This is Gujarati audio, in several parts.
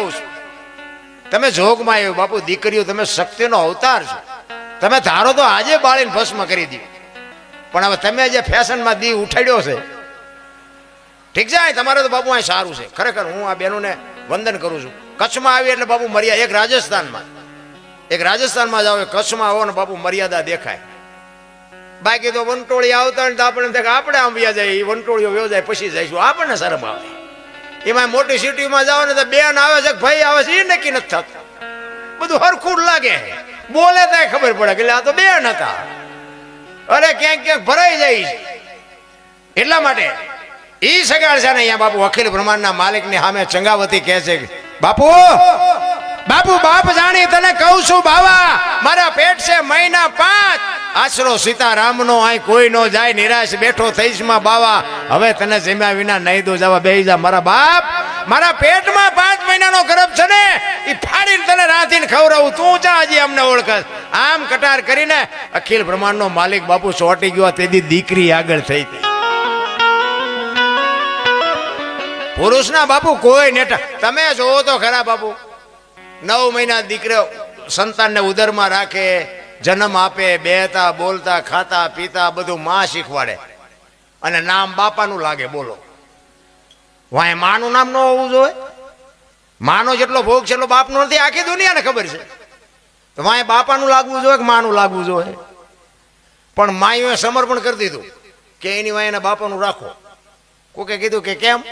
કહું છું. તમે જોગમાં આવ્યો, બાપુ, દીકરીઓ, તમે શક્તિનો અવતાર છો. તમે ધારો તો આજે બાળીને ભસ્મ કરી દો પણ હવે તમે જે ફેશનમાં દી ઉઠાડ્યો છે, ઠીક છે તમારે તો બાપુ અહીં સારું છે. ખરેખર હું આ બહેનોને વંદન કરું છું. કચ્છમાં આવી એટલે બાપુ મર્યાદા એક રાજસ્થાનમાં. એક રાજસ્થાનમાં જાઓ કચ્છમાં આવો ને બાપુ મર્યાદા દેખાય. બાકી તો વંટોળી આવતા ને તો આપણે એમ થાય કે આપણે આમ વ્યા જાય એ વંટોળીઓ વ્યો જાય, પછી જઈશું. આપણને શરમ આવે. એમાં મોટી સિટીમાં જાઓ ને તો બેન આવે છે ભાઈ આવે છે, એ નક્કી નથી થતું. બધું હરખું લાગે બોલે તો ખબર પડે કે આ તો બેન હતા. અરે ક્યાંક ક્યાંક ભરાઈ જાય છે. એટલા માટે એ સગાડ છે ને અહીંયા બાપુ, અખિલ બ્રહ્માંડના માલિકની સામે ચંગાવતી કહે છે બાપુ બાપુ, બાપ જાણી તને કહું છું, બાવા, મારા પેટ છે મહિના પાંચ. આશરો સીતારામનો અહીં કોઈ નો જાય, નિરાશ બેઠો થઈશમાં બાવા. હવે તને જમ્યા વિના નહીં દો જવા બેહી જા, મારા બાપ. મારા પેટમાં પાંચ મહિનાનો ગર્ભ છે ને એ ફાડીને તને રાંધીને ખવડાવું. તું જા હજી અમને ઓળખસ આમ કટાર કરીને અખિલ બ્રહ્માંડનો માલિક બાપુ સોટી ગયો તેથી દીકરી આગળ થઈ હતી પુરુષના બાપુ કોઈ નેટા. તમે જોવો તો ખરા બાપુ. નવ મહિના દીકરો સંતાનને ઉદરમાં રાખે. જન્મ આપે, બેહતા, બોલતા, ખાતા, પીતા, બધું માં શીખવાડે. અને નામ બાપાનું લાગે, બોલો. વાય માનું નામ ન હોવું જોઈએ. માનો જેટલો ભોગ છે એટલો બાપનો નથી. આખી દુનિયાને ખબર છે. તો વાય બાપાનું લાગવું જોઈએ કે માનું લાગવું જોઈએ? પણ માયુએ સમર્પણ કરી દીધું કે એની વાય એના બાપાનું રાખો. કોકે કીધું કે કેમ?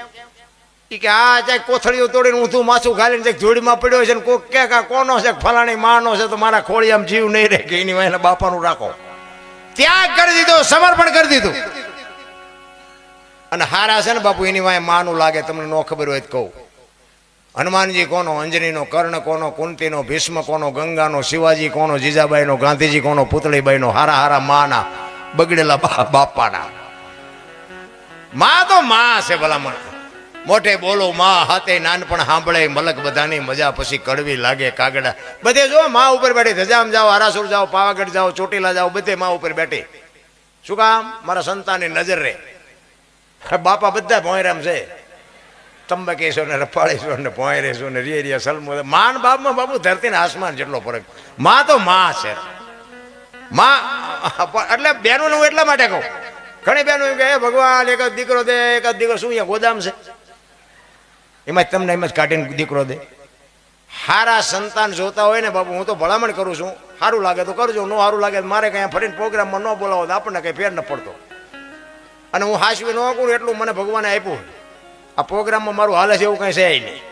કે આ જાય કોથળીઓ તોડીને ઊંધું માછું ઘાલીને જાય જોડીમાં પડ્યો છે ને કોક કે આ કોનો છે? ફલાણી માનો છે તો મારા ખોળિયામાં જીવ નહીં રહે. કે એની વાય બાપાનું રાખો. ત્યાગ કરી દીધો, સમર્પણ કરી દીધું. અને હારા છે ને બાપુ, એની વાંહે માનું લાગે, તમને ન ખબર હોય તો કહું. હનુમાનજી કોનો, અંજનીનો, કર્ણ કોનો, કુંતીનો, ભીષ્મ કોનો, ગંગાનો, શિવાજી કોનો, જીજાબાઈનો, ગાંધીજી કોનો, પુતળીબાઈનો, હારા હારા માના, બગડેલા બાપાના માં તો માં છે ભલામણ. મોટે બોલો, માં હાથે નાનપણ સાંભળે, મલક બધાની મજા પછી કડવી લાગે કાગડા. બધે જો, માં ઉપર બેઠી, ધજામ જાઓ, આરાસુર જાઓ, પાવાગઢ જાઓ, ચોટીલા જાઓ, બધે માં ઉપર બેઠી. શું કામ? મારા સંતાનની નજર રહે બાપા બધા ભોંયરામ છે. તંબકેશો ને રફાળીશો ને ભોંયરેશો ને રિયરિયા સલમો માન બાપમાં બાપુ ધરતી ને આસમાન જેટલો ફરક. માં તો માં છે. માં, એટલે બેનો હું એટલા માટે કહું. ઘણી એમ કે હે ભગવાન, એક જ દીકરો દે, એક જ દીકરો શું અહીંયા ગોદામ છે? એમાં તમને એમ જ કાઢીને દીકરો દે. હારા સંતાન જોતા હોય ને બાપુ, હું તો ભલામણ કરું છું. સારું લાગે તો કરજો, ન સારું લાગે મારે કંઈ ફરીને પ્રોગ્રામમાં ન બોલાવો તો આપણને કંઈ ફેર ન પડતો. અને હું હાસવી ન કરું એટલું મને ભગવાને આપ્યું આ પ્રોગ્રામમાં મારું હાલે છે એવું કંઈ છે નહીં.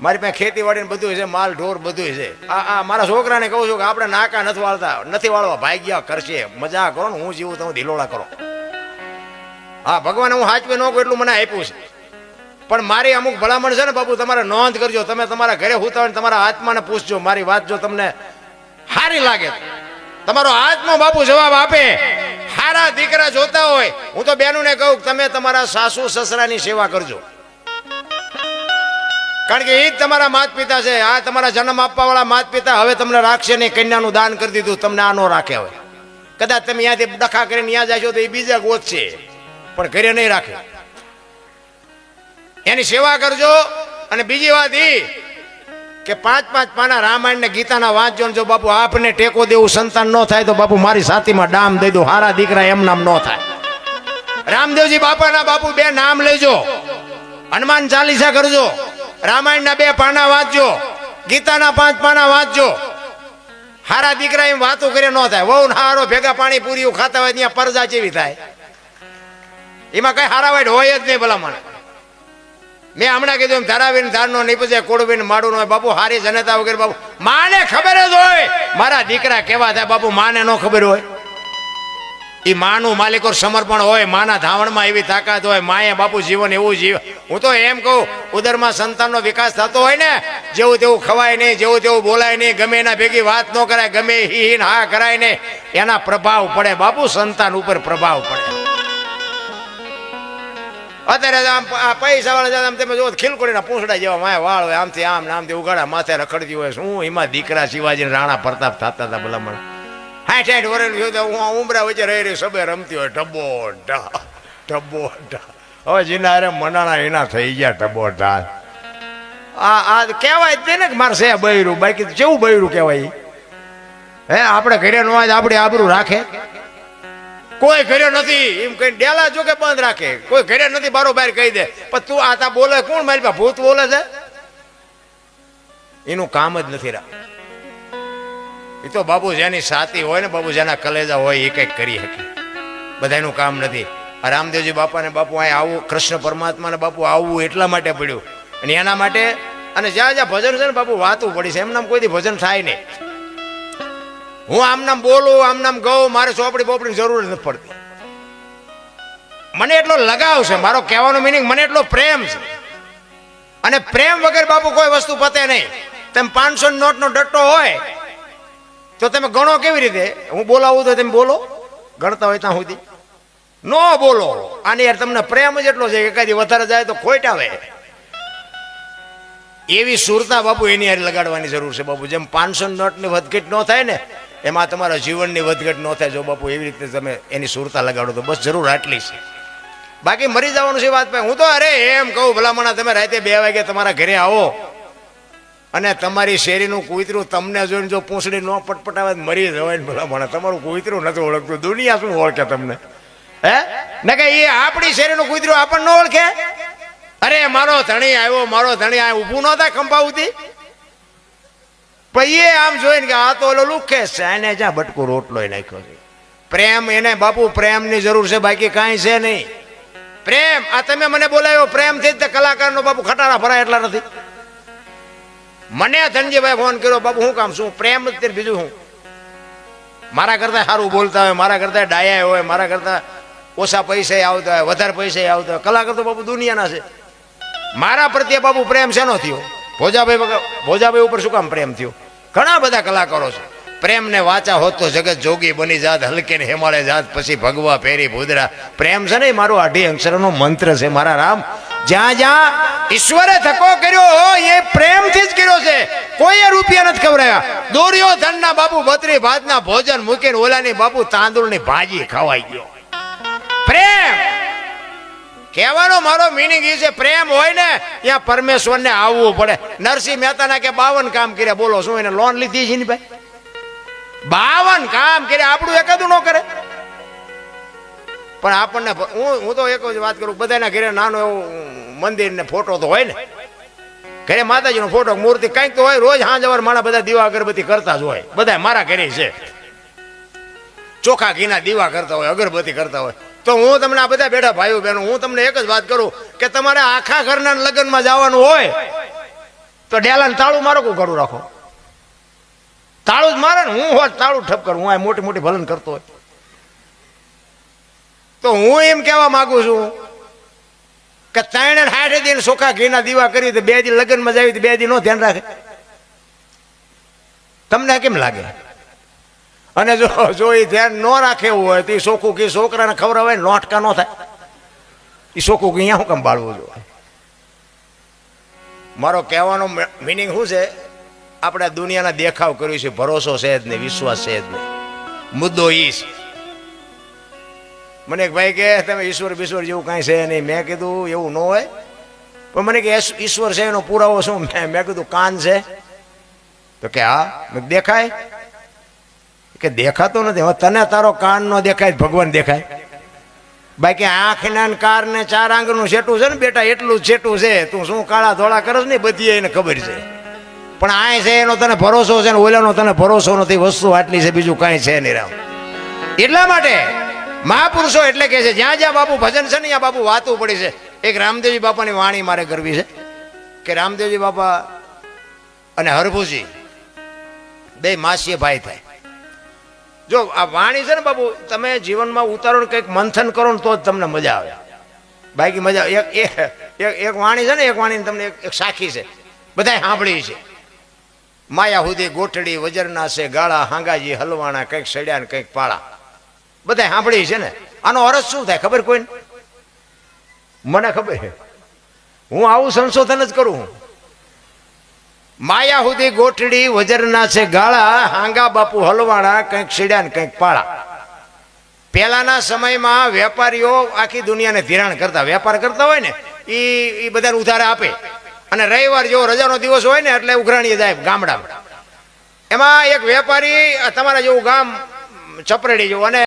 મારી પાસે ખેતીવાડીને બધું છે, માલ, ઢોર બધું છે. આ આ, મારા છોકરાને કહું છું કે આપણે નાકા નથી વાળતા, નથી વાળવા, ભાગ્યા કરશે. મજા કરો ને, હું જીવું તમે ઢીલોડા કરો. હા, ભગવાન હું હાચવે ન કહું એટલું મને આપ્યું છે. પણ મારી અમુક ભલામણ છે ને બાપુ, તમારે નોંધ કરજો. તમે તમારા ઘરે હું હોય તમારા આત્માને પૂછજો. મારી વાત જો તમને સારી લાગે તમારો આત્મો બાપુ જવાબ આપે. સારા દીકરા જોતા હોય. હું તો બેનુને કહું તમે તમારા સાસુ સસરાની સેવા કરજો. કારણ કે એ જ તમારા માત પિતા છે. આ તમારા જન્મ આપવા વાળા માત પિતા હવે તમને રાખશે નહીં. કન્યાનું દાન કરી દીધું. તમને આ ન રાખે હવે. કદાચ તમે ત્યાંથી ડખા કરીને ત્યાં જશો તો એ બીજા ગોત છે. પણ ઘરે નહીં રાખે. એની સેવા કરજો. અને બીજી વાત એ કે પાંચ પાંચ પાના રામાયણ ને ગીતાના વાંચજો જો બાપુ આપને ટેકો દેવું સંતાન ન થાય તો બાપુ મારી સાથીમાં ડામ દઈ દો. હારા દીકરા એમ નામ ન થાય. રામદેવજી બાપાના બાપુ બે નામ લેજો. હનુમાન ચાલીસા કરજો. રામાયણના બે પાના વાંચજો. ગીતાના પાંચ પાના વાંચજો. હારા દીકરા એમ વાતો કરે ન થાય. વહુ હારો ભેગા પાણી પૂરીઓ ખાતા હોય ત્યાં પરજા જેવી થાય. એમાં કઈ હારા વાઈટ હોય જ નહીં ભલામણ. મેં હમણાં કીધું એમ, ધારાવીને ધારનો નીપજે કોડવીને માડું હોય. બાપુ, હારી જનતા વગેરે, બાપુ, માને ખબર જ હોય. મારા દીકરા કેવા થાય, બાપુ, માને ન ખબર હોય. એ માનું માલિકો સમર્પણ હોય, માના ધાવણમાં એવી તાકાત હોય, માએ બાપુ જીવન એવું જીવ. હું તો એમ કહું, ઉદરમાં સંતાનનો વિકાસ થતો હોય ને, જેવું તેવું ખવાય નહીં, જેવું તેવું બોલાય નહીં, ગમે એના ભેગી વાત ન કરાય, ગમે હી હા કરાય નહીં, એના પ્રભાવ પડે. બાપુ, સંતાન ઉપર પ્રભાવ પડે. અત્યારે આમ આ પૈસા વાળા આમ તમે જો ખીલકોડીના પૂંછડા જેવા માયા વાળ હોય, આમથી આમ ને આમથી ઉગાડા માથે રખડતી હોય, શું એમાં દીકરા શિવાજી રાણા પ્રતાપ થતા હતા ભલામણ હાઠ હાઠ વરેલું જોયું તો હું ઉમરા વચ્ચે રહી રહી સબે રમતી હોય ઢબો ઢા ઢબો ઢા હવે જીના અરે મનાણા એના થઈ ગયા ઢબો ઢા આ આ કહેવાય જ તે ને કે મારે છે બૈરું, બાકી કેવું બૈરું કહેવાય હે, આપણે ઘરે નો આજ આપણી આબરું રાખે. કોઈ ઘરે નથી. એમ કઈ ડેલા જો કે બંધ રાખે. કોઈ ઘરે નથી બારોબાર કહી દે. પણ તું આ બોલે કોણ? મારી પાસે ભૂત બોલે છે. એનું કામ જ નથી રાખ એ તો બાબુ જેની સાતી હોય ને બાબુ જેના કલેજા હોય, એ કંઈક કરી શકે. બધાનું કામ નથી. આ રામદેવજી બાપાને બાપુ અહીં આવું, કૃષ્ણ પરમાત્માને બાપુ આવવું એટલા માટે પડ્યું. અને એના માટે, અને જ્યાં જ્યાં ભજન છે ને, બાપુ વાતું પડી છે. એમને કોઈથી ભજન થાય નહીં. હું આમ નામ બોલું આમ નામ ગઉં, મારે ચોપડી બોપડીની જરૂર નથી પડતી. મને એટલો લગાવ છે, મારો કહેવાનો મિનિંગ મને એટલો પ્રેમ છે. અને પ્રેમ વગર બાપુ કોઈ વસ્તુ પતે નહીં. તેમ પાંચસો નોટનો ડટ્ટો હોય, તો તમે ગણો કેવી રીતે? હું બોલાવું તો તમે બોલો. ગણતા હોય ત્યાં સુધી. નો બોલો. આની યાર તમને પ્રેમ જ એટલો છે કે એકાદી વધારે જાય તો ખોટ આવે. એવી સુરતા બાપુ એની હારે લગાડવાની જરૂર છે બાપુ. જેમ પાંચસો નોટની વધઘટ ન થાય ને એમાં તમારા જીવનની વધઘટ ન થાય જો બાપુ એવી રીતે તમે એની સુરતા લગાડો તો બસ જરૂર આટલી છે. બાકી મરી જવાનું છે વાત હું તો અરે એમ કહું, ભલામણા, તમે રાતે બે વાગે તમારા ઘરે આવો અને તમારી શેરીનું કૂતરું તમને જોઈને જો પૂંછડી ન પટપટાવે મરી જવાય ને ભલામણા. તમારું કૂતરું નથી ઓળખતું. દુનિયા શું ઓળખે તમને? હે? ને કે એ આપણી શેરીનું કૂતરું આપણને ઓળખે? અરે, મારો ધણી આવ્યો, મારો ધણી આ ઊભું ન થાય એ આમ જોઈને કે આ તો ઓલો લુખે છે એને જ્યાં બટકું રોટલો નાખ્યો છે. પ્રેમ એને બાપુ પ્રેમની જરૂર છે, બાકી કાંઈ છે નહીં. પ્રેમ, આ તમે મને બોલાવ્યો, પ્રેમથી જ તે કલાકારનો બાપુ ખટારા ભરાય એટલા નથી. મને ધનજીભાઈ ફોન કર્યો, બાપુ હું કામ શું પ્રેમ જ બીજું હું? મારા કરતા સારું બોલતા હોય, મારા કરતા ડાયા હોય, મારા કરતા ઓછા પૈસે આવતા હોય, વધારે પૈસે આવતા હોય. કલાકાર તો બાપુ દુનિયાના છે. મારા પ્રત્યે બાપુ પ્રેમ શેનો થયો? ભોજાભાઈ ભોજાભાઈ ઉપર શું કામ પ્રેમ થયો? ઘણા બધા કલાકારો છે. પ્રેમને વાચા હોત તો જગત જોગી બની જાત હલકે ને હેમાળે જાત, પછી ભગવા પેરી ભૂદરા. પ્રેમ છે ને મારો અઢી અક્ષરનો મંત્ર છે, મારા રામ. જ્યાં જ્યાં ઈશ્વરે ધક્કો કર્યો એ પ્રેમથી જ કર્યો છે. કોઈએ રૂપિયા નથી ખવડાવ્યા દુર્યોધનના બાપુ, બત્રી, ભાતના ભોજન મૂકીને ઓલાની બાપુ તાંદુળની ભાજી ખવાઈ ગયો. પ્રેમ! કહેવાનો મારો મિનિંગ એ છે, પ્રેમ હોય ને, ત્યાં પરમેશ્વરને આવવું પડે. નરસિંહ મહેતાના કે બાવન કામ કર્યા, બોલો, શું એને લોન લીધી છે ને ભાઈ બાવન કામ કર્યા, આપણું એકાદું ન કરે. પણ આપણને હું હું તો એક જ વાત કરું, બધાના ઘરે નાનો એવો મંદિર ને ફોટો તો હોય ને. ઘરે માતાજીનો ફોટો મૂર્તિ કંઈક તો હોય, રોજ હાંજ અવાર મારા બધા દીવા અગરબત્તી કરતા જ હોય. બધા મારા ઘરે છે. ચોખા ઘીના દીવા કરતા હોય, અગરબત્તી કરતા હોય. તો હું તમને આ બધા બેઠા ભાઈઓ બહેનો, હું તમને એક જ વાત કરું કે તમારે આખા ઘરના લગ્નમાં જવાનું હોય તો ડેલાને તાળું મારો કોઈ ઘરું રાખો? તાળું જ મારે ને હું હોત તાળું ઠપ કરું, હું આ મોટી મોટી ભલન કરતો હોય. તો હું એમ કહેવા માંગુ છું કે ત્રણ હાઠે દિન સોખા ઘીના દીવા કરી બે દી લગ્નમાં જાવી બે દી નો ધ્યાન રાખે. તમને કેમ લાગે? અને જો જો એ ધ્યાન ન રાખે એવું હોય તો એ સોખું કે છોકરાને ખબર હોય નોટકા ન થાય. એ સોખું કે અહીંયા હું કેમ બાળવું જોઈએ મારો કહેવાનો મિનિંગ શું છે? આપણે દુનિયાના દેખાવ કર્યું છે, ભરોસો છે જ નહીં, વિશ્વાસ છે જ નહીં. મુદ્દો ઈ છે. મને ભાઈ કે તમે ઈશ્વર બિશ્વર જેવું કાંઈ છે નહીં. મેં કીધું, એવું ન હોય. પણ મને કે ઈશ્વર છે એનો પુરાવો શું? મેં મેં કીધું, કાન છે. તો કે, હા. દેખાય. કે દેખાતો નથી. હવે તને તારો કાન નો દેખાય ભગવાન દેખાય. બાકી આંખના કાર ને ચાર આંગનું છેટું છે ને બેટા, એટલું જ છેટું છે. તું શું કાળા ધોળા કરસ ને બધી એને ખબર છે. પણ આ છે, એનો તને ભરોસો છે ને ઓલાનો તને ભરોસો નથી. વસ્તુ આટલી છે, બીજું કાંઈ છે નહીં રામ. એટલા માટે મહાપુરુષો એટલે કે છે, જ્યાં જ્યાં બાપુ ભજન છે ને, ત્યાં બાપુ વાતું પડી છે. એક રામદેવજી બાપાની વાણી મારે કરવી છે કે રામદેવજી બાપા અને હરભુજી, બે માસીએ ભાઈ થાય. જો આ વાણી છે ને બાબુ તમે જીવનમાં ઉતારો ને કંઈક મંથન કરો ને તો જ તમને મજા આવે. બાકી મજા. એક એક એક- વાણી છે ને, એક વાણી તમને એક- સાખી છે. બધાય સાંભળી છે. માયા હુદી ગોઠડી, વજરના છે, ગાળા, હાંગાજી, હલવાણા, કંઈક સડ્યા ને કંઈક પાળા. બધાય સાંભળી છે ને. આનો અરજ શું થાય ખબર કોઈને? મને ખબર. હું આવું સંશોધન જ કરું. છું માયા સુધી ગોઠડી વજરના છે ગાળા, હાંગા બાપુ હલવાણા, કંઈક સીડ્યા ને કંઈક પાળા. પહેલાના સમયમાં વેપારીઓ આખી દુનિયાને ધિરાણ કરતા. વેપાર કરતા હોય ને એ એ બધાને ઉધાર આપે. અને રવિવાર જેવો રજાનો દિવસ હોય ને, એટલે ઉઘરાણીએ જાય ગામડામાં. એમાં એક વેપારી તમારા જેવું ગામ ચપરેડી જેવું, અને